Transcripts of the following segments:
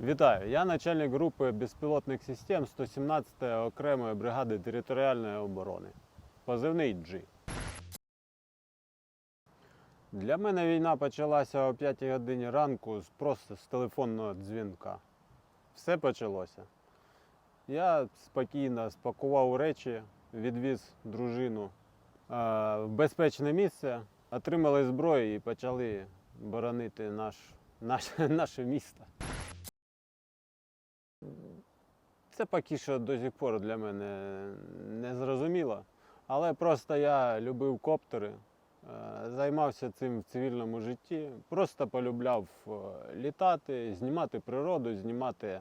Вітаю! Я начальник групи безпілотних систем 117-ї окремої бригади територіальної оборони. Позивний G. Для мене війна почалася о 5 годині ранку просто з телефонного дзвінка. Все почалося. Я спокійно спакував речі, відвіз дружину е, в безпечне місце, отримали зброю і почали боронити наш, наш, наше місто. Це поки що до сих пор для мене не зрозуміло. Але просто я любив коптери, е, займався цим в цивільному житті. Просто полюбляв е, літати, знімати природу, знімати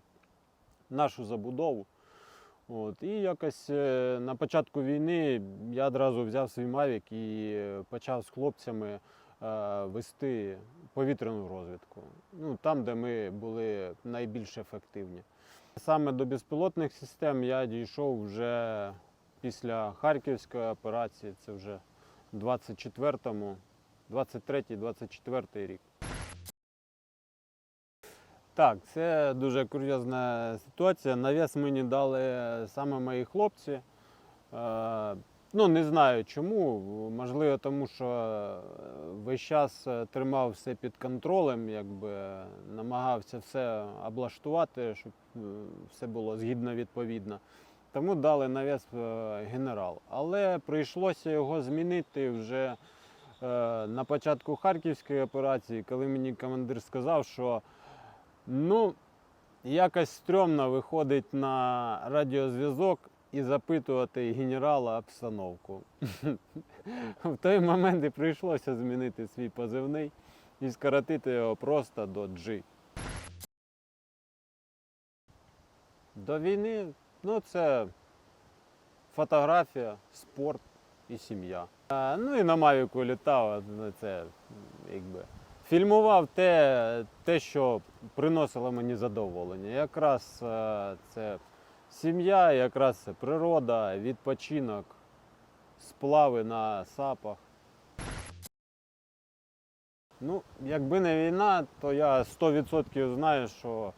нашу забудову. От. І якось е, на початку війни я одразу взяв свій Мавік і почав з хлопцями вести повітряну розвідку. Ну, там, де ми були найбільш ефективні. Саме до безпілотних систем я дійшов вже після Харківської операції, це вже 24-му, 23-24 рік. Так, це дуже курйозна ситуація. Навіс мені дали саме мої хлопці. Ну, не знаю чому. Можливо, тому що е, весь час е, тримав все під контролем, якби намагався все облаштувати, щоб е, все було згідно відповідно. Тому дали навіс генерал. Але прийшлося його змінити вже на початку Харківської операції, коли мені командир сказав, що ну, якось стрьомно виходить на радіозв'язок і запитувати генерала обстановку. В той момент і прийшлося змінити свій позивний і скоротити його просто до G. До війни ну, це фотографія, спорт і сім'я. Ну і на Мавіку літав, ну, це якби. Фільмував те, те, що приносило мені задоволення. Якраз це сім'я, якраз природа, відпочинок, сплави на сапах. Ну, якби не війна, то я 100% знаю, що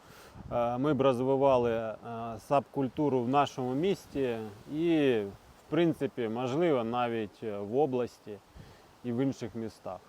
е, ми б розвивали е, сап-культуру в нашому місті і, в принципі, можливо, навіть е, в області і в інших містах.